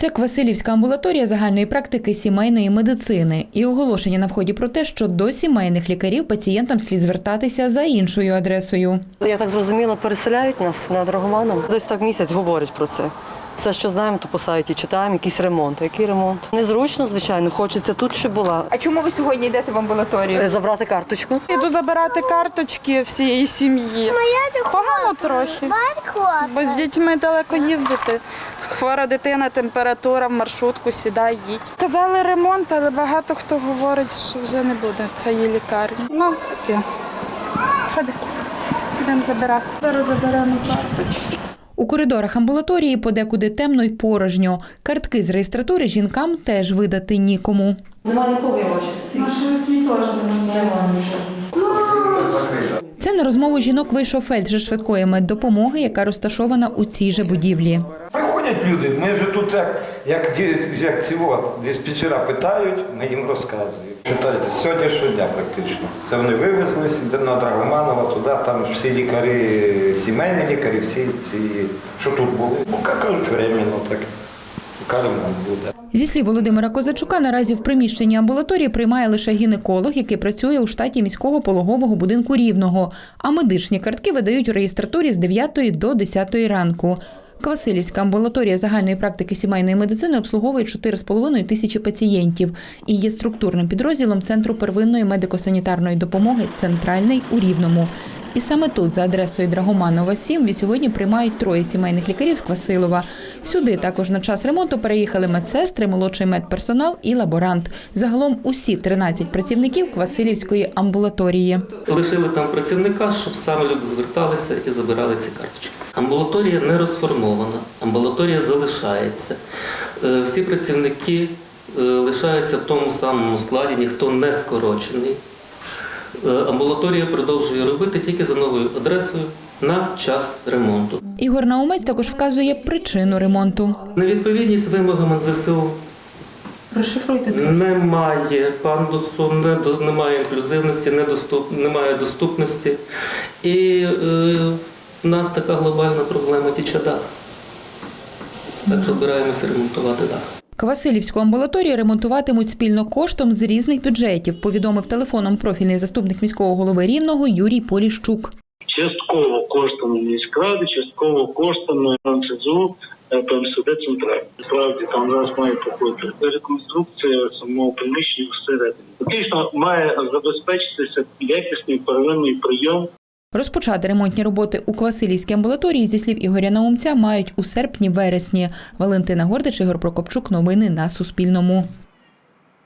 Це Квасилівська амбулаторія загальної практики сімейної медицини і оголошення на вході про те, що до сімейних лікарів пацієнтам слід звертатися за іншою адресою. Я так зрозуміла, переселяють нас на Драгоманом. Десь так місяць говорять про це. Все, що знаємо, то по сайті читаємо, якийсь ремонт. Який ремонт? Незручно, звичайно, хочеться тут, щоб була. А чому ви сьогодні йдете в амбулаторію? Е, Забрати карточку. Іду забирати карточки всієї сім'ї. Погано трохи, бо з дітьми далеко їздити. Хвора дитина, температура, в маршрутку сідай, їдь. Казали ремонт, але багато хто говорить, що вже не буде цієї лікарні. Ну, таке. Ходи, підемо забирати. Зараз заберемо карточки. У коридорах амбулаторії подекуди темно й порожньо. Картки з реєстратури жінкам теж видати нікому. Немає нікого Це на розмову жінок вийшов фельдшер швидкої меддопомоги, яка розташована у цій же будівлі. Приходять люди, ми вже тут як, як, як от, диспетчера питають, ми їм розказуємо. Читайте, сьогодні щодня практично. Це вони вивезлись на Драгоманова, туди, там всі лікарі, сімейні лікарі, всі ці, що тут були. Ну, кажуть, временно так. Буде. Зі слів Володимира Козачука, наразі в приміщенні амбулаторії приймає лише гінеколог, який працює у штаті міського пологового будинку Рівного. А медичні картки видають у реєстратурі з 9 до 10 ранку. Квасилівська амбулаторія загальної практики сімейної медицини обслуговує 4,5 тисячі пацієнтів і є структурним підрозділом Центру первинної медико-санітарної допомоги Центральний у Рівному. І саме тут, за адресою Драгоманова 7, від сьогодні приймають троє сімейних лікарів з Квасилова. Сюди також на час ремонту переїхали медсестри, молодший медперсонал і лаборант. Загалом усі 13 працівників Квасилівської амбулаторії. Лишили там працівника, щоб саме люди зверталися і забирали ці карточки. Амбулаторія не розформована, амбулаторія залишається. Е, Всі працівники е, лишаються в тому самому складі, ніхто не скорочений. Е, Амбулаторія продовжує робити тільки за новою адресою на час ремонту. Ігор Наумець також вказує причину ремонту. Невідповідність вимогам НЗСУ немає пандусу, не до- немає інклюзивності, недоступ, немає доступності. І е, в нас така глобальна проблема тіче дах. Так що збираємося ремонтувати дах. Квасилівську амбулаторію ремонтуватимуть спільно коштом з різних бюджетів, повідомив телефоном профільний заступник міського голови Рівного Юрій Поліщук. частково коштами міськради, частково коштами МСЗУ, е, ПМСД центральний. Справді там зараз має проходити реконструкція самого приміщення всередині. Фактично має забезпечитися якісний первинний прийом Розпочати ремонтні роботи у Квасилівській амбулаторії, зі слів Ігоря Наумця, мають у серпні-вересні. Валентина Гордич, Ігор Прокопчук. Новини на Суспільному.